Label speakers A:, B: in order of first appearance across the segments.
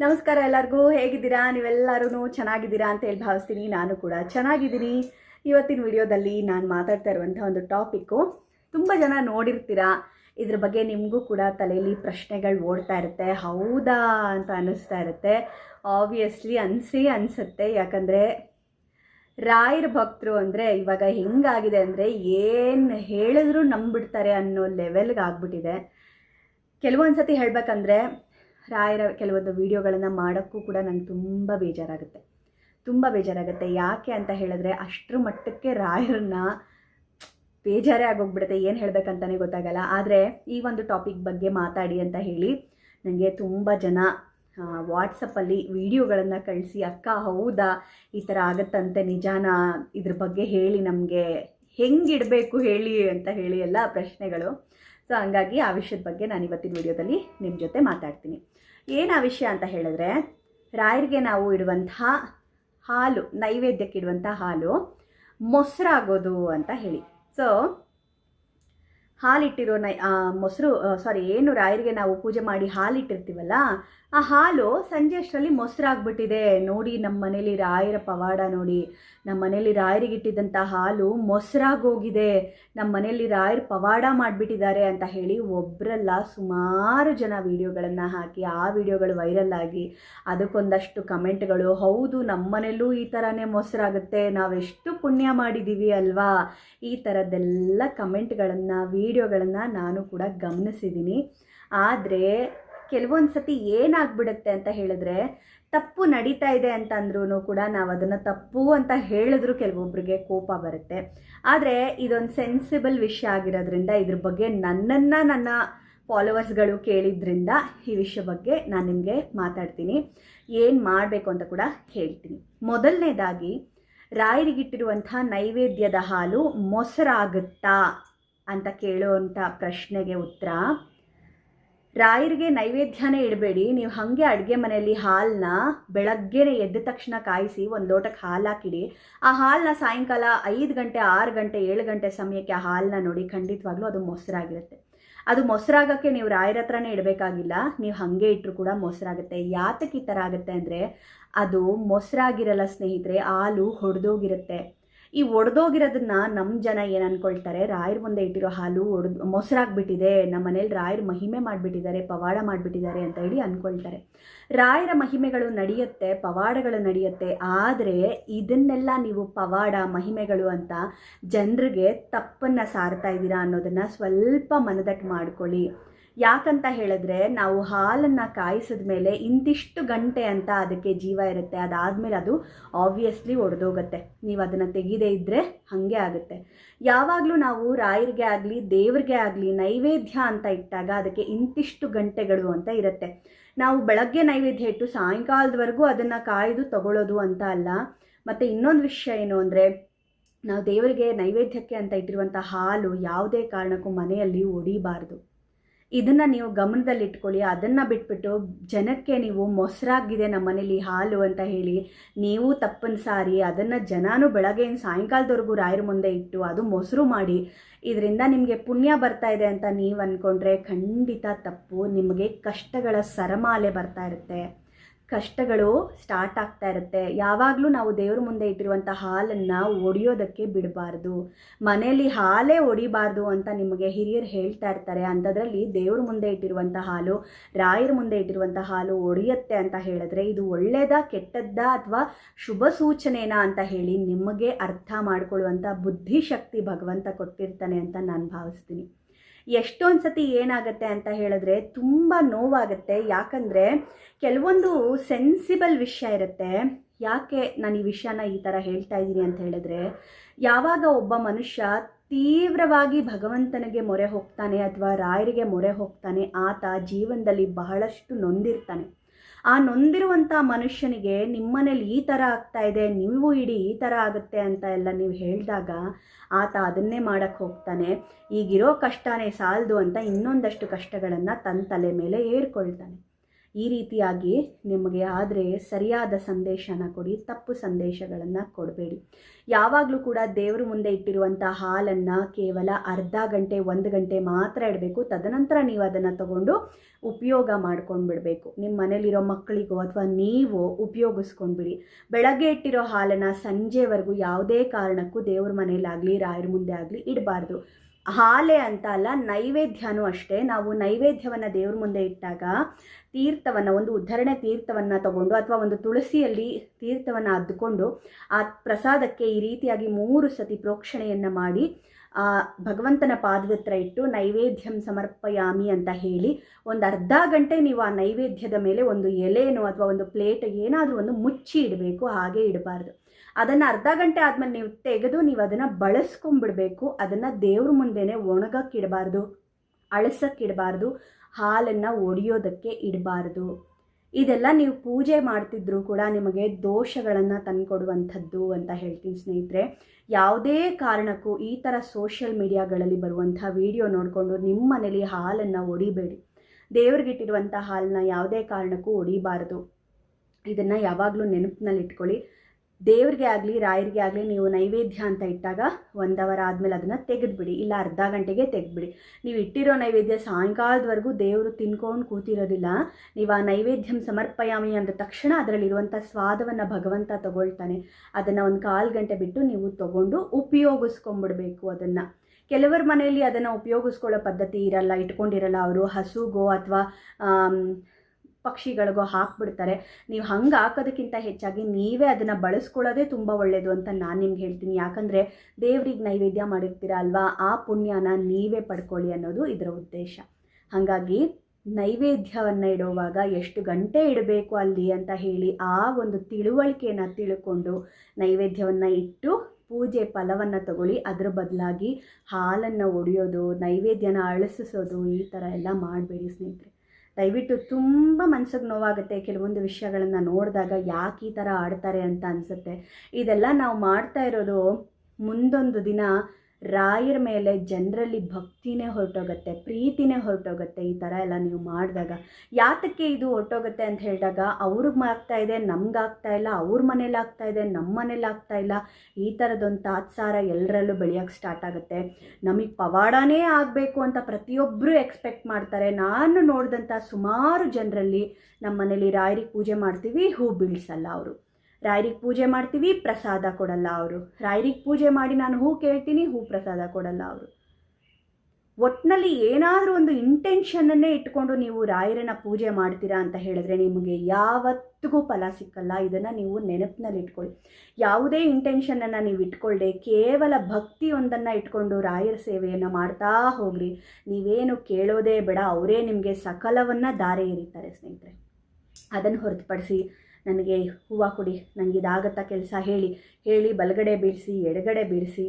A: ನಮಸ್ಕಾರ ಎಲ್ಲರಿಗೂ, ಹೇಗಿದ್ದೀರಾ? ನೀವೆಲ್ಲರೂ ಚೆನ್ನಾಗಿದ್ದೀರಾ ಅಂತ ಹೇಳಿ ಭಾವಿಸ್ತೀನಿ. ನಾನು ಕೂಡ ಚೆನ್ನಾಗಿದ್ದೀನಿ. ಇವತ್ತಿನ ವಿಡಿಯೋದಲ್ಲಿ ನಾನು ಮಾತಾಡ್ತಾ ಇರುವಂಥ ಒಂದು ಟಾಪಿಕ್ಕು. ತುಂಬ ಜನ ನೋಡಿರ್ತೀರಾ? ಇದ್ರ ಬಗ್ಗೆ ನಿಮಗೂ ಕೂಡ ತಲೆಯಲ್ಲಿ ಪ್ರಶ್ನೆಗಳು ಓಡ್ತಾ ಇರುತ್ತೆ. ಹೌದಾ ಅಂತ ಅನ್ನಿಸ್ತಾ ಇರುತ್ತೆ. ಆಬ್ವಿಯಸ್ಲಿ ಅನಿಸಿ ಅನಿಸುತ್ತೆ. ಯಾಕಂದರೆ, ರಾಯರ ಭಕ್ತರು ಅಂದರೆ ಇವಾಗ ಹೆಂಗಾಗಿದೆ ಅಂದರೆ ಏನು ಹೇಳಿದ್ರು ನಂಬಿಡ್ತಾರೆ ಅನ್ನೋ ಲೆವೆಲ್ಗೆ ಆಗ್ಬಿಟ್ಟಿದೆ. ಕೆಲವೊಂದು ಸತಿ ಹೇಳಬೇಕಂದ್ರೆ ರಾಯರ ಕೆಲವೊಂದು ವೀಡಿಯೋಗಳನ್ನು ಮಾಡೋಕ್ಕೂ ಕೂಡ ನಂಗೆ ತುಂಬ ಬೇಜಾರಾಗುತ್ತೆ. ತುಂಬ ಬೇಜಾರಾಗುತ್ತೆ. ಯಾಕೆ ಅಂತ ಹೇಳಿದ್ರೆ ಅಷ್ಟರ ಮಟ್ಟಕ್ಕೆ ರಾಯರನ್ನ ಬೇಜಾರೇ ಆಗೋಗ್ಬಿಡುತ್ತೆ. ಏನು ಹೇಳಬೇಕಂತಲೇ ಗೊತ್ತಾಗಲ್ಲ. ಆದರೆ ಈ ಒಂದು ಟಾಪಿಕ್ ಬಗ್ಗೆ ಮಾತಾಡಿ ಅಂತ ಹೇಳಿ ನನಗೆ ತುಂಬ ಜನ ವಾಟ್ಸಪ್ಪಲ್ಲಿ ವಿಡಿಯೋಗಳನ್ನು ಕಳಿಸಿ, ಅಕ್ಕ, ಹೌದಾ? ಈ ಥರ ಆಗುತ್ತಂತೆ. ನಿಜಾನ? ಇದ್ರ ಬಗ್ಗೆ ಹೇಳಿ ನಮಗೆ ಹೆಂಗಿಡಬೇಕು ಹೇಳಿ? ಅಂತ ಹೇಳಿ ಎಲ್ಲ ಪ್ರಶ್ನೆಗಳು. ಸೊ ಹಂಗಾಗಿ ಆ ವಿಷಯದ ಬಗ್ಗೆ ನಾನು ಇವತ್ತಿನ ವಿಡಿಯೋದಲ್ಲಿ ನಿಮ್ಮ ಜೊತೆ ಮಾತಾಡ್ತೀನಿ. ಏನು ಆ ವಿಷಯ ಅಂತ ಹೇಳಿದ್ರೆ, ರಾಯರಿಗೆ ನಾವು ಇಡುವಂತಹ ಹಾಲು, ನೈವೇದ್ಯಕ್ಕೆ ಇಡುವಂಥ ಹಾಲು ಮೊಸರಾಗೋದು ಅಂತ ಹೇಳಿ. ಸೊ ಹಾಲಿಟ್ಟಿರೋ ನೈ ಮೊಸರು ಸಾರಿ ಏನು ರಾಯರಿಗೆ ನಾವು ಪೂಜೆ ಮಾಡಿ ಹಾಲಿಟ್ಟಿರ್ತೀವಲ್ಲ, ಆ ಹಾಲು ಸಂಜೆ ಅಷ್ಟರಲ್ಲಿ ಮೊಸರಾಗ್ಬಿಟ್ಟಿದೆ. ನೋಡಿ ನಮ್ಮ ಮನೇಲಿ ರಾಯರ ಪವಾಡ ನೋಡಿ. ನಮ್ಮ ಮನೇಲಿ ರಾಯರಿಗೆ ಇಟ್ಟಿದ್ದಂಥ ಹಾಲು ಮೊಸರಾಗೋಗಿದೆ. ನಮ್ಮ ಮನೇಲಿ ರಾಯರ ಪವಾಡ ಮಾಡಿಬಿಟ್ಟಿದ್ದಾರೆ ಅಂತ ಹೇಳಿ ಒಬ್ಬರೆಲ್ಲ ಸುಮಾರು ಜನ ವೀಡಿಯೋಗಳನ್ನು ಹಾಕಿ, ಆ ವಿಡಿಯೋಗಳು ವೈರಲ್ ಆಗಿ ಅದಕ್ಕೊಂದಷ್ಟು ಕಮೆಂಟ್ಗಳು, ಹೌದು ನಮ್ಮ ಮನೇಲೂ ಈ ಥರನೇ ಮೊಸರಾಗುತ್ತೆ. ನಾವೆಷ್ಟು ಪುಣ್ಯ ಮಾಡಿದ್ದೀವಿ ಅಲ್ವಾ? ಈ ಥರದ್ದೆಲ್ಲ ಕಮೆಂಟ್ಗಳನ್ನು ವಿಡಿಯೋಗಳನ್ನು ನಾನು ಕೂಡ ಗಮನಿಸಿದ್ದೀನಿ ಆದರೆ ಕೆಲವೊಂದು ಸತಿ ಏನಾಗ್ಬಿಡುತ್ತೆ ಅಂತ ಹೇಳಿದ್ರೆ ತಪ್ಪು ನಡೀತಾ ಇದೆ ಅಂತ ಅಂದ್ರೂ ಕೂಡ ನಾವು ಅದನ್ನು ತಪ್ಪು ಅಂತ ಹೇಳಿದ್ರು ಕೆಲವೊಬ್ಬರಿಗೆ ಕೋಪ ಬರುತ್ತೆ. ಆದರೆ ಇದೊಂದು ಸೆನ್ಸಿಬಲ್ ವಿಷಯ ಆಗಿರೋದ್ರಿಂದ ಇದ್ರ ಬಗ್ಗೆ ನನ್ನನ್ನು ನನ್ನ ಫಾಲೋವರ್ಸ್ಗಳು ಕೇಳಿದ್ರಿಂದ ಈ ವಿಷಯ ಬಗ್ಗೆ ನಾನು ನಿಮಗೆ ಮಾತಾಡ್ತೀನಿ. ಏನು ಮಾಡಬೇಕು ಅಂತ ಕೂಡ ಹೇಳ್ತೀನಿ. ಮೊದಲನೇದಾಗಿ ರಾಯರಿಗಿಟ್ಟಿರುವಂಥ ನೈವೇದ್ಯದ ಹಾಲು ಮೊಸರಾಗುತ್ತಾ? ಅಂತ ಕೇಳುವಂಥ ಪ್ರಶ್ನೆಗೆ ಉತ್ತರ. ರಾಯರಿಗೆ ನೈವೇದ್ಯನೇ ಇಡಬೇಡಿ. ನೀವು ಹಾಗೆ ಅಡುಗೆ ಮನೆಯಲ್ಲಿ ಹಾಲನ್ನ ಬೆಳಗ್ಗೆನೆ ಎದ್ದ ತಕ್ಷಣ ಕಾಯಿಸಿ ಒಂದು ಲೋಟಕ್ಕೆ ಹಾಲು ಹಾಕಿಡಿ. ಆ ಹಾಲನ್ನ ಸಾಯಂಕಾಲ ಐದು ಗಂಟೆ, ಆರು ಗಂಟೆ, ಏಳು ಗಂಟೆ ಸಮಯಕ್ಕೆ ಆ ಹಾಲನ್ನ ನೋಡಿ ಖಂಡಿತವಾಗ್ಲೂ ಅದು ಮೊಸರಾಗಿರುತ್ತೆ. ಅದು ಮೊಸರಾಗಕ್ಕೆ ನೀವು ರಾಯರ ಹತ್ರನೇ ಇಡಬೇಕಾಗಿಲ್ಲ. ನೀವು ಹಾಗೆ ಇಟ್ಟರು ಕೂಡ ಮೊಸರಾಗುತ್ತೆ. ಯಾತಕ್ಕೆ ಈ ಥರ ಆಗುತ್ತೆ ಅಂದರೆ ಅದು ಮೊಸರಾಗಿರಲ್ಲ ಸ್ನೇಹಿತರೆ, ಹಾಲು ಹೊಡೆದೋಗಿರುತ್ತೆ. ಈ ಒಡೆದೋಗಿರೋದನ್ನ ನಮ್ಮ ಜನ ಏನು ಅನ್ಕೊಳ್ತಾರೆ, ರಾಯರ ಮುಂದೆ ಇಟ್ಟಿರೋ ಹಾಲು ಒಡೆದು ಮೊಸರಾಗ್ಬಿಟ್ಟಿದೆ ನಮ್ಮ ಮನೇಲಿ ರಾಯರ ಮಹಿಮೆ ಮಾಡಿಬಿಟ್ಟಿದ್ದಾರೆ, ಪವಾಡ ಮಾಡಿಬಿಟ್ಟಿದ್ದಾರೆ ಅಂತ ಹೇಳಿ ಅಂದ್ಕೊಳ್ತಾರೆ ರಾಯರ ಮಹಿಮೆಗಳು ನಡೆಯುತ್ತೆ, ಪವಾಡಗಳು ನಡೆಯುತ್ತೆ, ಆದರೆ ಇದನ್ನೆಲ್ಲ ನೀವು ಪವಾಡ, ಮಹಿಮೆಗಳು ಅಂತ ಜನರಿಗೆ ತಪ್ಪನ್ನು ಸಾರ್ತಾ ಇದ್ದೀರಾ ಅನ್ನೋದನ್ನು ಸ್ವಲ್ಪ ಮನದಟ್ಟು ಮಾಡ್ಕೊಳ್ಳಿ. ಯಾಕಂತ ಹೇಳಿದ್ರೆ ನಾವು ಹಾಲನ್ನು ಕಾಯಿಸಿದ ಮೇಲೆ ಇಂತಿಷ್ಟು ಗಂಟೆ ಅಂತ ಅದಕ್ಕೆ ಜೀವ ಇರುತ್ತೆ. ಅದಾದಮೇಲೆ ಅದು ಆಬ್ವಿಯಸ್ಲಿ ಒಡೆದೋಗುತ್ತೆ. ನೀವು ಅದನ್ನು ತೆಗೀದೇ ಇದ್ದರೆ ಹಾಗೆ ಆಗುತ್ತೆ. ಯಾವಾಗಲೂ ನಾವು ರಾಯರಿಗೆ ಆಗಲಿ, ದೇವ್ರಿಗೆ ಆಗಲಿ ನೈವೇದ್ಯ ಅಂತ ಇಟ್ಟಾಗ ಅದಕ್ಕೆ ಇಂತಿಷ್ಟು ಗಂಟೆಗಳು ಅಂತ ಇರುತ್ತೆ. ನಾವು ಬೆಳಗ್ಗೆ ನೈವೇದ್ಯ ಇಟ್ಟು ಸಾಯಂಕಾಲದವರೆಗೂ ಅದನ್ನು ಕಾಯ್ದು ತಗೊಳ್ಳೋದು ಅಂತ ಅಲ್ಲ. ಮತ್ತು ಇನ್ನೊಂದು ವಿಷಯ ಏನು ಅಂದರೆ, ನಾವು ದೇವರಿಗೆ ನೈವೇದ್ಯಕ್ಕೆ ಅಂತ ಇಟ್ಟಿರುವಂಥ ಹಾಲು ಯಾವುದೇ ಕಾರಣಕ್ಕೂ ಮನೆಯಲ್ಲಿ ಒಡಿಬಾರ್ದು. ಇದನ್ನು ನೀವು ಗಮನದಲ್ಲಿಟ್ಕೊಳ್ಳಿ. ಅದನ್ನು ಬಿಟ್ಬಿಟ್ಟು ಜನಕ್ಕೆ ನೀವು ಮೊಸರಾಗಿದೆ ನಮ್ಮ ಮನೇಲಿ ಹಾಲು ಅಂತ ಹೇಳಿ, ನೀವು ತಪ್ಪನ್ನು ಸಾರಿ ಅದನ್ನು ಜನಾನು ಬೆಳಗ್ಗೆಯಿಂದ ಸಾಯಂಕಾಲದವರೆಗೂ ರಾಯರ ಮುಂದೆ ಇಟ್ಟು ಅದು ಮೊಸರು ಮಾಡಿ, ಇದರಿಂದ ನಿಮಗೆ ಪುಣ್ಯ ಬರ್ತಾ ಇದೆ ಅಂತ ನೀವು ಅಂದ್ಕೊಂಡ್ರೆ ಖಂಡಿತ ತಪ್ಪು. ನಿಮಗೆ ಕಷ್ಟಗಳ ಸರಮಾಲೆ ಬರ್ತಾ ಇರುತ್ತೆ. ಕಷ್ಟಗಳು ಸ್ಟಾರ್ಟ್ ಆಗ್ತಾ ಇರುತ್ತೆ. ಯಾವಾಗಲೂ ನಾವು ದೇವ್ರ ಮುಂದೆ ಇಟ್ಟಿರುವಂಥ ಹಾಲನ್ನು ಒಡೆಯೋದಕ್ಕೆ ಬಿಡಬಾರ್ದು. ಮನೆಯಲ್ಲಿ ಹಾಲೇ ಒಡಿಬಾರ್ದು ಅಂತ ನಿಮಗೆ ಹಿರಿಯರು ಹೇಳ್ತಾ ಇರ್ತಾರೆ. ಅಂಥದ್ರಲ್ಲಿ ದೇವ್ರ ಮುಂದೆ ಇಟ್ಟಿರುವಂಥ ಹಾಲು, ರಾಯರ ಮುಂದೆ ಇಟ್ಟಿರುವಂಥ ಹಾಲು ಒಡೆಯುತ್ತೆ ಅಂತ ಹೇಳಿದ್ರೆ ಇದು ಒಳ್ಳೆಯದಾ ಕೆಟ್ಟದ್ದಾ ಅಥವಾ ಶುಭ ಸೂಚನೆನಾ ಅಂತ ಹೇಳಿ ನಿಮಗೆ ಅರ್ಥ ಮಾಡಿಕೊಳ್ಳುವಂಥ ಬುದ್ಧಿಶಕ್ತಿ ಭಗವಂತ ಕೊಟ್ಟಿರ್ತಾನೆ ಅಂತ ನಾನು ಭಾವಿಸ್ತೀನಿ. ಎಷ್ಟೊಂದು ಸತಿ ಏನಾಗುತ್ತೆ ಅಂತ ಹೇಳಿದ್ರೆ ತುಂಬ ನೋವಾಗುತ್ತೆ. ಯಾಕಂದರೆ ಕೆಲವೊಂದು ಸೆನ್ಸಿಬಲ್ ವಿಷಯ ಇರುತ್ತೆ. ಯಾಕೆ ನಾನು ಈ ವಿಷಯನ ಈ ಥರ ಹೇಳ್ತಾ ಇದ್ದೀನಿ ಅಂತ ಹೇಳಿದ್ರೆ ಯಾವಾಗ ಒಬ್ಬ ಮನುಷ್ಯ ತೀವ್ರವಾಗಿ ಭಗವಂತನಿಗೆ ಮೊರೆ ಹೋಗ್ತಾನೆ ಅಥವಾ ರಾಯರಿಗೆ ಮೊರೆ ಹೋಗ್ತಾನೆ, ಆತ ಜೀವನದಲ್ಲಿ ಬಹಳಷ್ಟು ನೊಂದಿರ್ತಾನೆ. ಆ ನೊಂದಿರುವಂಥ ಮನುಷ್ಯನಿಗೆ ನಿಮ್ಮನೇಲಿ ಈ ಥರ ಆಗ್ತಾ ಇದೆ, ನೀವು ಇಡೀ ಈ ಥರ ಆಗುತ್ತೆ ಅಂತ ಎಲ್ಲ ನೀವು ಹೇಳಿದಾಗ ಆತ ಅದನ್ನೇ ಮಾಡೋಕ್ಕೆ ಹೋಗ್ತಾನೆ. ಈಗಿರೋ ಕಷ್ಟನೇ ಸಾಲದು ಅಂತ ಇನ್ನೊಂದಷ್ಟು ಕಷ್ಟಗಳನ್ನು ತನ್ನ ತಲೆ ಮೇಲೆ ಏರ್ಕೊಳ್ತಾನೆ. ಈ ರೀತಿಯಾಗಿ ನಿಮಗೆ ಆದರೆ ಸರಿಯಾದ ಸಂದೇಶನ ಕೊಡಿ, ತಪ್ಪು ಸಂದೇಶಗಳನ್ನು ಕೊಡಬೇಡಿ. ಯಾವಾಗಲೂ ಕೂಡ ದೇವರ ಮುಂದೆ ಇಟ್ಟಿರುವಂಥ ಹಾಲನ್ನು ಕೇವಲ ಅರ್ಧ ಗಂಟೆ, ಒಂದು ಗಂಟೆ ಮಾತ್ರ ಇಡಬೇಕು. ತದನಂತರ ನೀವು ಅದನ್ನು ತಗೊಂಡು ಉಪಯೋಗ ಮಾಡ್ಕೊಂಡು ಬಿಡಬೇಕು ನಿಮ್ಮ ಮನೇಲಿರೋ ಮಕ್ಕಳಿಗೋ ಅಥವಾ ನೀವು ಉಪಯೋಗಿಸ್ಕೊಂಡ್ಬಿಡಿ. ಬೆಳಗ್ಗೆ ಇಟ್ಟಿರೋ ಹಾಲನ್ನು ಸಂಜೆವರೆಗೂ ಯಾವುದೇ ಕಾರಣಕ್ಕೂ ದೇವ್ರ ಮನೇಲಾಗಲಿ, ರಾಯರ ಮುಂದೆ ಆಗಲಿ ಇಡಬಾರ್ದು. ಹಾಲೆ ಅಂತ ಅಲ್ಲ, ನೈವೇದ್ಯನೂ ಅಷ್ಟೇ. ನಾವು ನೈವೇದ್ಯವನ್ನು ದೇವ್ರ ಮುಂದೆ ಇಟ್ಟಾಗ ತೀರ್ಥವನ್ನು, ಒಂದು ಉದ್ಧರಣೆ ತೀರ್ಥವನ್ನು ತಗೊಂಡು ಅಥವಾ ಒಂದು ತುಳಸಿಯಲ್ಲಿ ತೀರ್ಥವನ್ನು ಅದ್ದುಕೊಂಡು ಆ ಪ್ರಸಾದಕ್ಕೆ ಈ ರೀತಿಯಾಗಿ ಮೂರು ಸತಿ ಪ್ರೋಕ್ಷಣೆಯನ್ನು ಮಾಡಿ, ಆ ಭಗವಂತನ ಪಾದದ ಇಟ್ಟು ನೈವೇದ್ಯಂ ಸಮರ್ಪಯಾಮಿ ಅಂತ ಹೇಳಿ ಒಂದು ಅರ್ಧ ಗಂಟೆ ನೀವು ಆ ನೈವೇದ್ಯದ ಮೇಲೆ ಒಂದು ಎಲೆನೋ ಅಥವಾ ಒಂದು ಪ್ಲೇಟ್ ಏನಾದರೂ ಒಂದು ಮುಚ್ಚಿ ಇಡಬೇಕು, ಹಾಗೆ ಇಡಬಾರ್ದು. ಅದನ್ನು ಅರ್ಧ ಗಂಟೆ ಆದಮೇಲೆ ನೀವು ತೆಗೆದು ನೀವು ಅದನ್ನು ಬಳಸ್ಕೊಂಡ್ಬಿಡ್ಬೇಕು. ಅದನ್ನು ದೇವ್ರ ಮುಂದೆನೇ ಒಣಗಕ್ಕಿಡಬಾರ್ದು, ಅಳಸಕ್ಕಿಡಬಾರ್ದು, ಹಾಲನ್ನು ಒಡೆಯೋದಕ್ಕೆ ಇಡಬಾರ್ದು. ಇದೆಲ್ಲ ನೀವು ಪೂಜೆ ಮಾಡ್ತಿದ್ರು ಕೂಡ ನಿಮಗೆ ದೋಷಗಳನ್ನು ತಂದುಕೊಡುವಂಥದ್ದು ಅಂತ ಹೇಳ್ತೀನಿ ಸ್ನೇಹಿತರೆ. ಯಾವುದೇ ಕಾರಣಕ್ಕೂ ಈ ಥರ ಸೋಷಿಯಲ್ ಮೀಡಿಯಾಗಳಲ್ಲಿ ಬರುವಂಥ ವಿಡಿಯೋ ನೋಡಿಕೊಂಡು ನಿಮ್ಮ ಮನೇಲಿ ಹಾಲನ್ನು ಒಡಿಬೇಡಿ. ದೇವ್ರಿಗಿಟ್ಟಿರುವಂಥ ಹಾಲನ್ನ ಯಾವುದೇ ಕಾರಣಕ್ಕೂ ಒಡಿಬಾರ್ದು. ಇದನ್ನು ಯಾವಾಗಲೂ ನೆನಪಿನಲ್ಲಿ ಇಟ್ಕೊಳ್ಳಿ ದೇವ್ರಿಗೆ ಆಗಲಿ, ರಾಯರಿಗೆ ಆಗಲಿ ನೀವು ನೈವೇದ್ಯ ಅಂತ ಇಟ್ಟಾಗ ಒಂದು ಅವರ್ ಆದಮೇಲೆ ಅದನ್ನು ತೆಗೆದುಬಿಡಿ. ಇಲ್ಲ ಅರ್ಧ ಗಂಟೆಗೆ ತೆಗೆದುಬಿಡಿ. ನೀವು ಇಟ್ಟಿರೋ ನೈವೇದ್ಯ ಸಾಯಂಕಾಲದವರೆಗೂ ದೇವರು ತಿನ್ಕೊಂಡು ಕೂತಿರೋದಿಲ್ಲ. ನೀವು ಆ ನೈವೇದ್ಯಂ ಸಮರ್ಪಯಾಮಿ ಅಂದ ತಕ್ಷಣ ಅದರಲ್ಲಿರುವಂಥ ಸ್ವಾದವನ್ನು ಭಗವಂತ ತಗೊಳ್ತಾನೆ. ಅದನ್ನು ಒಂದು ಕಾಲು ಗಂಟೆ ಬಿಟ್ಟು ನೀವು ತಗೊಂಡು ಉಪಯೋಗಿಸ್ಕೊಂಬಿಡ್ಬೇಕು ಅದನ್ನು. ಕೆಲವರ ಮನೆಯಲ್ಲಿ ಅದನ್ನು ಉಪಯೋಗಿಸ್ಕೊಳ್ಳೋ ಪದ್ಧತಿ ಇರಲ್ಲ, ಇಟ್ಕೊಂಡಿರಲ್ಲ ಅವರು. ಹಸುಗೋ ಅಥವಾ ಪಕ್ಷಿಗಳಿಗೋ ಹಾಕ್ಬಿಡ್ತಾರೆ. ನೀವು ಹಂಗೆ ಹಾಕೋದಕ್ಕಿಂತ ಹೆಚ್ಚಾಗಿ ನೀವೇ ಅದನ್ನು ಬಳಸ್ಕೊಳ್ಳೋದೇ ತುಂಬ ಒಳ್ಳೆಯದು ಅಂತ ನಾನು ನಿಮ್ಗೆ ಹೇಳ್ತೀನಿ. ಯಾಕಂದರೆ ದೇವ್ರಿಗೆ ನೈವೇದ್ಯ ಮಾಡಿರ್ತೀರ ಅಲ್ವಾ, ಆ ಪುಣ್ಯನ ನೀವೇ ಪಡ್ಕೊಳ್ಳಿ ಅನ್ನೋದು ಇದರ ಉದ್ದೇಶ. ಹಾಗಾಗಿ ನೈವೇದ್ಯವನ್ನು ಇಡುವಾಗ ಎಷ್ಟು ಗಂಟೆ ಇಡಬೇಕು ಅಲ್ಲಿ ಅಂತ ಹೇಳಿ ಆ ಒಂದು ತಿಳುವಳಿಕೆಯನ್ನು ತಿಳ್ಕೊಂಡು ನೈವೇದ್ಯವನ್ನು ಇಟ್ಟು ಪೂಜೆ ಫಲವನ್ನು ತಗೊಳ್ಳಿ. ಅದರ ಬದಲಾಗಿ ಹಾಲನ್ನು ಒಡೆಯೋದು, ನೈವೇದ್ಯನ ಅಳಿಸೋದು ಈ ಥರ ಎಲ್ಲ ಮಾಡಬೇಡಿ ಸ್ನೇಹಿತರೆ. ದಯವಿಟ್ಟು ತುಂಬ ಮನ್ಸಿಗೆ ನೋವಾಗುತ್ತೆ ಕೆಲವೊಂದು ವಿಷಯಗಳನ್ನು ನೋಡಿದಾಗ ಯಾಕೆ ಈ ಥರ ಆಡ್ತಾರೆ ಅಂತ ಅನಿಸುತ್ತೆ. ಇದೆಲ್ಲ ನಾವು ಮಾಡ್ತಾ ಇರೋದು ಮುಂದೊಂದು ದಿನ ರಾಯರ ಮೇಲೆ ಜನರಲ್ಲಿ ಭಕ್ತಿನೇ ಹೊರಟೋಗುತ್ತೆ, ಪ್ರೀತಿನೇ ಹೊರಟೋಗುತ್ತೆ ಈ ಥರ ಎಲ್ಲ ನೀವು ಮಾಡಿದಾಗ. ಯಾತಕ್ಕೆ ಇದು ಹೊರಟೋಗುತ್ತೆ ಅಂತ ಹೇಳಿದಾಗ, ಅವ್ರಿಗೆ ಆಗ್ತಾ ಇದೆ, ನಮ್ಗೆ ಆಗ್ತಾ ಇಲ್ಲ, ಅವ್ರ ಮನೇಲಿ ಆಗ್ತಾ ಇದೆ, ನಮ್ಮ ಮನೇಲಿ ಆಗ್ತಾ ಇಲ್ಲ. ಈ ಥರದೊಂದು ತಾತ್ಸಾರ ಎಲ್ಲರಲ್ಲೂ ಬೆಳೆಯೋಕ್ಕೆ ಸ್ಟಾರ್ಟ್ ಆಗುತ್ತೆ. ನಮಗೆ ಪವಾಡನೇ ಆಗಬೇಕು ಅಂತ ಪ್ರತಿಯೊಬ್ಬರು ಎಕ್ಸ್ಪೆಕ್ಟ್ ಮಾಡ್ತಾರೆ. ನಾನು ನೋಡಿದಂಥ ಸುಮಾರು ಜನರಲ್ಲಿ ನಮ್ಮ ಮನೇಲಿ ರಾಯರಿಗೆ ಪೂಜೆ ಮಾಡ್ತೀವಿ, ಹೂ ಬೀಳ್ಸಲ್ಲ ಅವರು. ರಾಯರಿಗೆ ಪೂಜೆ ಮಾಡ್ತೀವಿ, ಪ್ರಸಾದ ಕೊಡಲ್ಲ ಅವರು. ರಾಯರಿಗೆ ಪೂಜೆ ಮಾಡಿ ನಾನು ಹೂ ಕೇಳ್ತೀನಿ, ಹೂ ಪ್ರಸಾದ ಕೊಡಲ್ಲ ಅವರು. ಒಟ್ಟಿನಲ್ಲಿ ಏನಾದರೂ ಒಂದು ಇಂಟೆನ್ಷನನ್ನೇ ಇಟ್ಕೊಂಡು ನೀವು ರಾಯರನ್ನ ಪೂಜೆ ಮಾಡ್ತೀರಾ ಅಂತ ಹೇಳಿದ್ರೆ ನಿಮಗೆ ಯಾವತ್ತಿಗೂ ಫಲ ಸಿಕ್ಕಲ್ಲ. ಇದನ್ನು ನೀವು ನೆನಪಿನಲ್ಲಿ ಇಟ್ಕೊಳ್ಳಿ. ಯಾವುದೇ ಇಂಟೆನ್ಷನನ್ನು ನೀವು ಇಟ್ಕೊಳ್ಳದೆ, ಕೇವಲ ಭಕ್ತಿಯೊಂದನ್ನು ಇಟ್ಕೊಂಡು ರಾಯರ ಸೇವೆಯನ್ನು ಮಾಡ್ತಾ ಹೋಗ್ರಿ. ನೀವೇನು ಕೇಳೋದೇ ಬೇಡ, ಅವರೇ ನಿಮಗೆ ಸಕಲವನ್ನು ದಾರೆ ಎರೀತಾರೆ ಸ್ನೇಹಿತರೆ. ಅದನ್ನು ಹೊರತುಪಡಿಸಿ ನನಗೆ ಹೂವು ಕೊಡಿ ನನಗೆ ಇದಾಗತ್ತಾ ಕೆಲಸ ಹೇಳಿ ಹೇಳಿ ಬಲಗಡೆ ಬಿಡಿಸಿ ಎಡಗಡೆ ಬಿಡಿಸಿ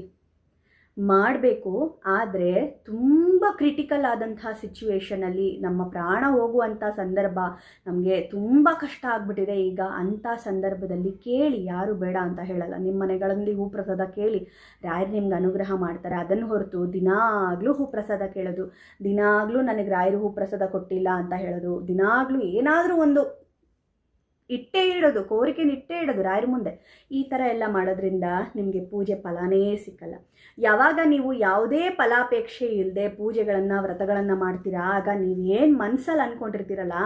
A: ಮಾಡಬೇಕು, ಆದರೆ ತುಂಬ ಕ್ರಿಟಿಕಲ್ ಆದಂತಹ ಸಿಚುವೇಶನಲ್ಲಿ ನಮ್ಮ ಪ್ರಾಣ ಹೋಗುವಂಥ ಸಂದರ್ಭ ನಮಗೆ ತುಂಬ ಕಷ್ಟ ಆಗಿಬಿಟ್ಟಿದೆ. ಈಗ ಅಂಥ ಸಂದರ್ಭದಲ್ಲಿ ಕೇಳಿ, ಯಾರು ಬೇಡ ಅಂತ ಹೇಳಲ್ಲ. ನಿಮ್ಮ ಮನೆಗಳಲ್ಲಿ ಹೂ ಪ್ರಸಾದ ಕೇಳಿ ರಾಯರು ನಿಮ್ಗೆ ಅನುಗ್ರಹ ಮಾಡ್ತಾರೆ? ಅದನ್ನು ಹೊರತು ದಿನಾಗಲೂ ಹೂ ಪ್ರಸಾದ ಕೇಳೋದು, ದಿನಾಗಲೂ ನನಗೆ ರಾಯರು ಹೂ ಪ್ರಸಾದ ಕೊಟ್ಟಿಲ್ಲ ಅಂತ ಹೇಳೋದು, ದಿನಾಗಲೂ ಏನಾದರೂ ಒಂದು ಇಟ್ಟೇ ಇಡೋದು, ಕೋರಿಕೆನ ಇಟ್ಟೇ ಇಡೋದು ರಾಯರ ಮುಂದೆ. ಈ ಥರ ಎಲ್ಲ ಮಾಡೋದ್ರಿಂದ ನಿಮಗೆ ಪೂಜೆ ಫಲನೇ ಸಿಕ್ಕಲ್ಲ. ಯಾವಾಗ ನೀವು ಯಾವುದೇ ಫಲಾಪೇಕ್ಷೆ ಇಲ್ಲದೆ ಪೂಜೆಗಳನ್ನು, ವ್ರತಗಳನ್ನು ಮಾಡ್ತೀರಾ, ಆಗ ನೀವೇನು ಮನಸ್ಸಲ್ಲಿ ಅಂದ್ಕೊಂಡಿರ್ತೀರಲ್ಲ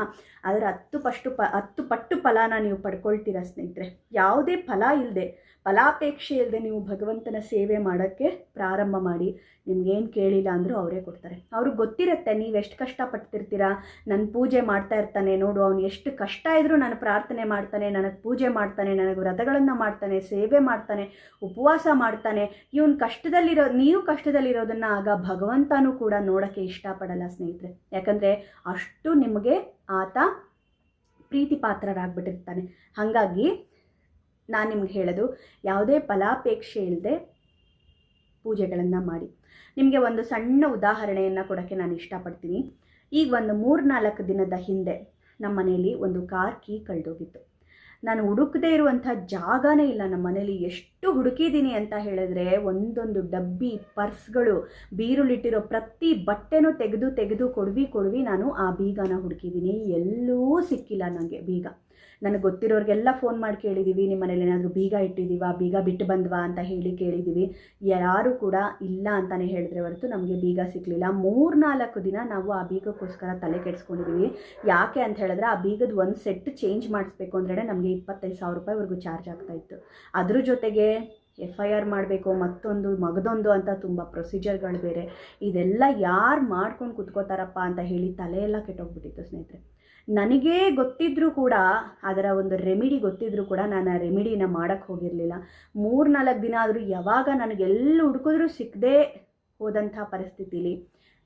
A: ಅದರ ಹತ್ತು ಪಷ್ಟು ಪ, ಹತ್ತು ಪಟ್ಟು ಫಲಾನ ನೀವು ಪಡ್ಕೊಳ್ತೀರ ಸ್ನೇಹಿತರೆ. ಯಾವುದೇ ಫಲ ಇಲ್ಲದೆ ಫಲಾಪೇಕ್ಷೆ ಇಲ್ಲದೆ ನೀವು ಭಗವಂತನ ಸೇವೆ ಮಾಡೋಕ್ಕೆ ಪ್ರಾರಂಭ ಮಾಡಿ ನಿಮ್ಗೇನು ಕೇಳಿಲ್ಲ ಅಂದರೂ ಅವರೇ ಕೊಡ್ತಾರೆ. ಅವ್ರಿಗೆ ಗೊತ್ತಿರುತ್ತೆ, ನೀವು ಎಷ್ಟು ಕಷ್ಟಪಡ್ತಿರ್ತೀರಾ? ನನ್ನ ಪೂಜೆ ಮಾಡ್ತಾ ಇರ್ತಾನೆ, ನೋಡು, ಅವನು ಎಷ್ಟು ಕಷ್ಟ ಇದ್ದರೂ ನಾನು ಪ್ರಾರ್ಥನೆ ಮಾಡ್ತಾನೆ, ನನಗೆ ಪೂಜೆ ಮಾಡ್ತಾನೆ, ನನಗೆ ವ್ರತಗಳನ್ನು ಮಾಡ್ತಾನೆ, ಸೇವೆ ಮಾಡ್ತಾನೆ, ಉಪವಾಸ ಮಾಡ್ತಾನೆ. ಇವನು ಕಷ್ಟದಲ್ಲಿರೋ, ನೀವು ಕಷ್ಟದಲ್ಲಿರೋದನ್ನು ಆಗ ಭಗವಂತನೂ ಕೂಡ ನೋಡೋಕ್ಕೆ ಇಷ್ಟಪಡಲ್ಲ ಸ್ನೇಹಿತರೆ. ಯಾಕಂದರೆ ಅಷ್ಟು ನಿಮಗೆ ಆತ ಪ್ರೀತಿ ಪಾತ್ರರಾಗ್ಬಿಟ್ಟಿರ್ತಾನೆ ಹಾಗಾಗಿ ನಾನು ನಿಮ್ಗೆ ಹೇಳೋದು, ಯಾವುದೇ ಫಲಾಪೇಕ್ಷೆ ಇಲ್ಲದೆ ಪೂಜೆಗಳನ್ನು ಮಾಡಿ. ನಿಮಗೆ ಒಂದು ಸಣ್ಣ ಉದಾಹರಣೆಯನ್ನು ಕೊಡೋಕ್ಕೆ ನಾನು ಇಷ್ಟಪಡ್ತೀನಿ. ಈಗ ಒಂದು ಮೂರು ನಾಲ್ಕು ದಿನದ ಹಿಂದೆ ನಮ್ಮ ಮನೆಯಲ್ಲಿ ಒಂದು ಕಾರ್ ಕೀ ಕಳೆದೋಗಿತ್ತು. ನಾನು ಹುಡುಕದೇ ಇರುವಂಥ ಜಾಗನೇ ಇಲ್ಲ ನಮ್ಮ ಮನೇಲಿ. ಎಷ್ಟು ಹುಡುಕಿದ್ದೀನಿ ಅಂತ ಹೇಳಿದ್ರೆ ಒಂದೊಂದು ಡಬ್ಬಿ, ಪರ್ಸ್ಗಳು ಬೀರುಲಿಟ್ಟಿರೋ ಪ್ರತಿ ಬಟ್ಟೆನೂ ತೆಗೆದು ತೆಗೆದು ಕೊಡ್ವಿ ಕೊಡ್ವಿ ನಾನು ಆ ಬೀಗನ ಹುಡುಕಿದ್ದೀನಿ. ಎಲ್ಲೂ ಸಿಕ್ಕಿಲ್ಲ ನನಗೆ ಬೀಗ. ನನಗೆ ಗೊತ್ತಿರೋರಿಗೆಲ್ಲ ಫೋನ್ ಮಾಡಿ ಕೇಳಿದ್ದೀವಿ ನಿಮ್ಮ ಮನೇಲಿ ಏನಾದರೂ ಬೀಗ ಇಟ್ಟಿದ್ದೀವಾ ಬೀಗ ಬಿಟ್ಟು ಬಂದ್ವಾ? ಅಂತ ಹೇಳಿ ಕೇಳಿದ್ದೀವಿ ಯಾರು ಕೂಡ ಇಲ್ಲ ಅಂತಲೇ ಹೇಳಿದ್ರೆ ಹೊರತು ನಮಗೆ ಬೀಗ ಸಿಕ್ಕಲಿಲ್ಲ ಮೂರ್ನಾಲ್ಕು ದಿನ ನಾವು ಆ ಬೀಗಕ್ಕೋಸ್ಕರ ತಲೆ ಕೆಡಿಸ್ಕೊಂಡಿದ್ದೀವಿ ಯಾಕೆ ಅಂತ ಹೇಳಿದ್ರೆ ಆ ಬೀಗದ ಒಂದು ಸೆಟ್ ಚೇಂಜ್ ಮಾಡಿಸ್ಬೇಕು ಅಂದ್ರೆ ನಮಗೆ ಇಪ್ಪತ್ತೈದು ಸಾವಿರ ರೂಪಾಯಿವರೆಗೂ ಚಾರ್ಜ್ ಆಗ್ತಾಯಿತ್ತು ಅದ್ರ ಜೊತೆಗೆ ಎಫ್ ಐ ಆರ್ ಮಾಡಬೇಕು, ಮತ್ತೊಂದು, ಮಗದೊಂದು ಅಂತ ತುಂಬ ಪ್ರೊಸೀಜರ್ಗಳು ಬೇರೆ. ಇದೆಲ್ಲ ಯಾರು ಮಾಡ್ಕೊಂಡು ಕುತ್ಕೋತಾರಪ್ಪ ಅಂತ ಹೇಳಿ ತಲೆಯೆಲ್ಲ ಕೆಟ್ಟೋಗ್ಬಿಟ್ಟಿತ್ತು ಸ್ನೇಹಿತರೆ. ನನಗೇ ಗೊತ್ತಿದ್ರೂ ಕೂಡ, ಅದರ ಒಂದು ರೆಮಿಡಿ ಗೊತ್ತಿದ್ರೂ ಕೂಡ ನಾನು ಆ ರೆಮಿಡಿನ ಮಾಡಕ್ಕೆ ಹೋಗಿರಲಿಲ್ಲ. ಮೂರು ನಾಲ್ಕು ದಿನ ಆದರೂ ಯಾವಾಗ ನನಗೆಲ್ಲ ಹುಡುಕಿದ್ರೂ ಸಿಕ್ಕದೇ ಹೋದಂಥ ಪರಿಸ್ಥಿತಿಲಿ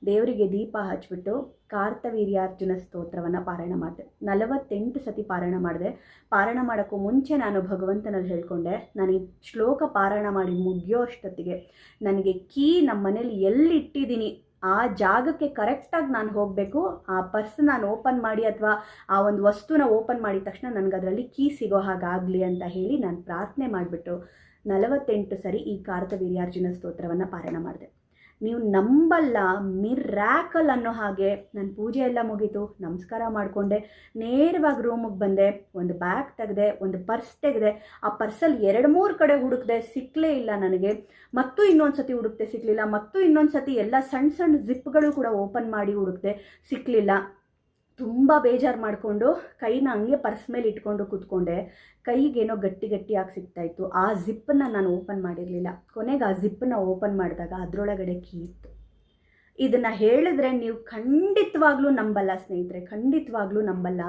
A: ದೇವರಿಗೆ ದೀಪ ಹಚ್ಚಿಬಿಟ್ಟು ಕಾರ್ತವೀರ್ಯಾರ್ಜುನ ಸ್ತೋತ್ರವನ್ನು ಪಾರಾಯಣ ಮಾಡಿದೆ. ನಲವತ್ತೆಂಟು ಸತಿ ಪಾರಾಯಣ ಮಾಡಿದೆ. ಪಾರಾಯಣ ಮಾಡೋಕ್ಕೂ ಮುಂಚೆ ನಾನು ಭಗವಂತನಲ್ಲಿ ಹೇಳ್ಕೊಂಡೆ, ನಾನು ಈ ಶ್ಲೋಕ ಪಾರಾಯಣ ಮಾಡಿ ಮುಗಿಯೋ ಅಷ್ಟೊತ್ತಿಗೆ. ನನಗೆ ಕೀ ನಮ್ಮ ಮನೇಲಿ ಎಲ್ಲಿ ಇಟ್ಟಿದ್ದೀನಿ ಆ ಜಾಗಕ್ಕೆ ಕರೆಕ್ಟಾಗಿ ನಾನು ಹೋಗಬೇಕು, ಆ ಪರ್ಸ್ ನಾನು ಓಪನ್ ಮಾಡಿ ಅಥವಾ ಆ ಒಂದು ವಸ್ತುನ ಓಪನ್ ಮಾಡಿದ ತಕ್ಷಣ ನನಗೆ ಅದರಲ್ಲಿ ಕೀ ಸಿಗೋ ಹಾಗಾಗಲಿ ಅಂತ ಹೇಳಿ ನಾನು ಪ್ರಾರ್ಥನೆ ಮಾಡಿಬಿಟ್ಟು ನಲವತ್ತೆಂಟು ಸರಿ ಈ ಕಾರ್ತವೀರ್ಯಾರ್ಜುನ ಸ್ತೋತ್ರವನ್ನು ಪಾರಾಯಣ ಮಾಡಿದೆ. ನೀವು ನಂಬಲ್ಲ ಮಿರ್ಯಾಕಲ್ ಅನ್ನೋ ಹಾಗೆ. ನನ್ನ ಪೂಜೆ ಎಲ್ಲ ಮುಗೀತು, ನಮಸ್ಕಾರ ಮಾಡಿಕೊಂಡೆ. ನೇರವಾಗಿ ರೂಮಿಗೆ ಬಂದೆ, ಒಂದು ಬ್ಯಾಗ್ ತೆಗೆದೆ, ಒಂದು ಪರ್ಸ್ ತೆಗೆದೆ. ಆ ಪರ್ಸಲ್ಲಿ ಎರಡು ಮೂರು ಕಡೆ ಹುಡುಕಿದೆ ಸಿಕ್ಕಲೇ ಇಲ್ಲ ನನಗೆ. ಮತ್ತು ಇನ್ನೊಂದು ಸತಿ ಹುಡುಕ್ತೆ ಸಿಕ್ಕಲಿಲ್ಲ ಮತ್ತು ಇನ್ನೊಂದು ಸತಿ ಎಲ್ಲ ಸಣ್ಣ ಸಣ್ಣ ಜಿಪ್ಗಳು ಕೂಡ ಓಪನ್ ಮಾಡಿ ಹುಡುಕ್ದೆ ಸಿಕ್ಕಲಿಲ್ಲ ತುಂಬ ಬೇಜಾರು ಮಾಡಿಕೊಂಡು ಕೈನ ಹಂಗೆ ಪರ್ಸ್ ಮೇಲೆ ಇಟ್ಕೊಂಡು ಕೂತ್ಕೊಂಡೆ. ಕೈಗೇನೋ ಗಟ್ಟಿ ಗಟ್ಟಿಯಾಗಿ ಸಿಗ್ತಾಯಿತ್ತು ಆ ಜಿಪ್ಪನ್ನು ನಾನು ಓಪನ್ ಮಾಡಿರಲಿಲ್ಲ. ಕೊನೆಗೆ ಆ ಜಿಪ್ಪನ್ನ ಓಪನ್ ಮಾಡಿದಾಗ ಅದರೊಳಗಡೆ ಕೀ ಇತ್ತು. ಇದನ್ನು ಹೇಳಿದ್ರೆ ನೀವು ಖಂಡಿತವಾಗ್ಲೂ ನಂಬಲ್ಲ ಸ್ನೇಹಿತರೆ, ಖಂಡಿತವಾಗ್ಲೂ ನಂಬಲ್ಲ.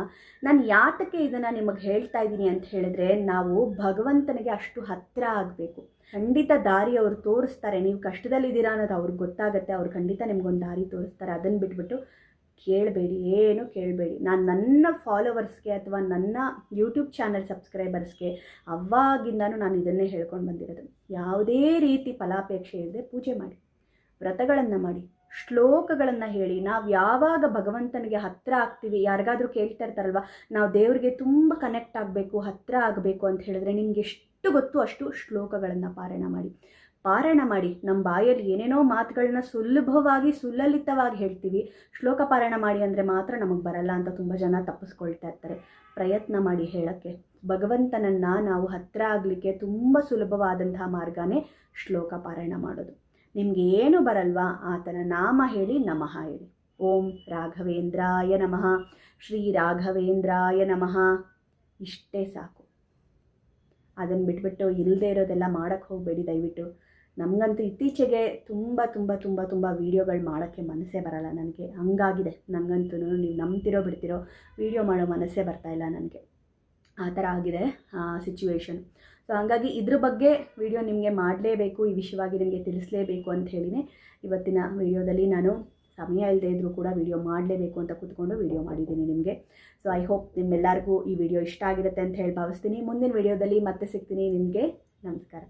A: ನಾನು ಯಾತಕ್ಕೆ ಇದನ್ನು ನಿಮಗೆ ಹೇಳ್ತಾ ಇದ್ದೀನಿ ಅಂತ ಹೇಳಿದ್ರೆ, ನಾವು ಭಗವಂತನಿಗೆ ಅಷ್ಟು ಹತ್ತಿರ ಆಗಬೇಕು. ಖಂಡಿತ ದಾರಿ ಅವರು ತೋರಿಸ್ತಾರೆ. ನೀವು ಕಷ್ಟದಲ್ಲಿದ್ದೀರಾ ಅನ್ನೋದು ಅವ್ರಿಗೆ ಗೊತ್ತಾಗುತ್ತೆ. ಅವ್ರು ಖಂಡಿತ ನಿಮ್ಗೊಂದು ದಾರಿ ತೋರಿಸ್ತಾರೆ. ಅದನ್ನು ಬಿಟ್ಬಿಟ್ಟು ಕೇಳಬೇಡಿ, ಏನು ಕೇಳಬೇಡಿ. ನಾನು ನನ್ನ ಫಾಲೋವರ್ಸ್ಗೆ ಅಥವಾ ನನ್ನ ಯೂಟ್ಯೂಬ್ ಚಾನಲ್ ಸಬ್ಸ್ಕ್ರೈಬರ್ಸ್ಗೆ ಅವಾಗಿಂದನೂ ನಾನು ಇದನ್ನೇ ಹೇಳ್ಕೊಂಡು ಬಂದಿರೋದು. ಯಾವುದೇ ರೀತಿ ಫಲಾಪೇಕ್ಷೆ ಇಲ್ಲದೆ ಪೂಜೆ ಮಾಡಿ, ವ್ರತಗಳನ್ನು ಮಾಡಿ, ಶ್ಲೋಕಗಳನ್ನು ಹೇಳಿ. ನಾವು ಯಾವಾಗ ಭಗವಂತನಿಗೆ ಹತ್ತಿರ ಆಗ್ತೀವಿ, ಯಾರಿಗಾದರೂ ಕೇಳ್ತಾ ಇರ್ತಾರಲ್ವ, ನಾವು ದೇವರಿಗೆ ತುಂಬ ಕನೆಕ್ಟ್ ಆಗಬೇಕು ಹತ್ತಿರ ಆಗಬೇಕು ಅಂತ ಹೇಳಿದ್ರೆ ನಿಮಗೆ ಎಷ್ಟು ಗೊತ್ತು ಅಷ್ಟು ಶ್ಲೋಕಗಳನ್ನು ಪಾರಾಯಣ ಮಾಡಿ. ಪಾರಾಯಣ ಮಾಡಿ. ನಮ್ಮ ಬಾಯಲ್ಲಿ ಏನೇನೋ ಮಾತುಗಳನ್ನ ಸುಲಭವಾಗಿ, ಸುಲಲಿತವಾಗಿ ಹೇಳ್ತೀವಿ. ಶ್ಲೋಕ ಪಾರಾಯಣ ಮಾಡಿ ಅಂದರೆ ಮಾತ್ರ ನಮಗೆ ಬರಲ್ಲ ಅಂತ ತುಂಬ ಜನ ತಪ್ಪಿಸ್ಕೊಳ್ತಾ ಇರ್ತಾರೆ. ಪ್ರಯತ್ನ ಮಾಡಿ ಹೇಳೋಕ್ಕೆ. ಭಗವಂತನನ್ನು ನಾವು ಹತ್ತಿರ ಆಗಲಿಕ್ಕೆ ತುಂಬ ಸುಲಭವಾದಂತಹ ಮಾರ್ಗನೇ ಶ್ಲೋಕ ಪಾರಾಯಣ ಮಾಡೋದು. ನಿಮಗೆ ಏನು ಬರಲ್ವಾ? ಆತನ ನಾಮ ಹೇಳಿ ನಮಃ ಹೇಳಿ. ಓಂ ರಾಘವೇಂದ್ರಾಯ ನಮಃ. ಶ್ರೀ ರಾಘವೇಂದ್ರಾಯ ನಮಃ. ಇಷ್ಟೇ ಸಾಕು. ಅದನ್ನು ಬಿಟ್ಬಿಟ್ಟು ಇಲ್ಲದೆ ಇರೋದೆಲ್ಲ ಮಾಡೋಕ್ಕೆ ಹೋಗಬೇಡಿ ದಯವಿಟ್ಟು. ನಮಗಂತೂ ಇತ್ತೀಚೆಗೆ ತುಂಬ ತುಂಬ ತುಂಬ ತುಂಬ ವೀಡಿಯೋಗಳು ಮಾಡೋಕ್ಕೆ ಮನಸ್ಸೇ ಬರಲ್ಲ ನನಗೆ. ಹಂಗಾಗಿದೆ. ನನಗಂತೂ ನೀವು ನಂಬ್ತಿರೋ ಬಿಡ್ತಿರೋ ವೀಡಿಯೋ ಮಾಡೋ ಮನಸ್ಸೇ ಬರ್ತಾಯಿಲ್ಲ ನನಗೆ. ಆ ಥರ ಆಗಿದೆ ಸಿಚುವೇಶನ್ ಸೊ ಹಾಗಾಗಿ ಇದ್ರ ಬಗ್ಗೆ ವಿಡಿಯೋ ನಿಮಗೆ ಮಾಡಲೇಬೇಕು, ಈ ವಿಷಯವಾಗಿ ನಿಮಗೆ ತಿಳಿಸಲೇಬೇಕು ಅಂತ ಹೇಳಿನೇ. ಇವತ್ತಿನ ವಿಡಿಯೋದಲ್ಲಿ ನಾನು ಸಮಯ ಇಲ್ಲದೆ ಇದ್ದರೂ ಕೂಡ ವಿಡಿಯೋ ಮಾಡಲೇಬೇಕು ಅಂತ ಕೂತ್ಕೊಂಡು ವಿಡಿಯೋ ಮಾಡಿದ್ದೀನಿ ನಿಮಗೆ. ಸೊ ಐ ಹೋಪ್ ನಿಮ್ಮೆಲ್ಲರಿಗೂ ಈ ವಿಡಿಯೋ ಇಷ್ಟ ಆಗಿರುತ್ತೆ ಅಂತ ಹೇಳಿ ಭಾವಿಸ್ತೀನಿ. ಮುಂದಿನ ವಿಡಿಯೋದಲ್ಲಿ ಮತ್ತೆ ಸಿಗ್ತೀನಿ. ನಿಮಗೆ ನಮಸ್ಕಾರ.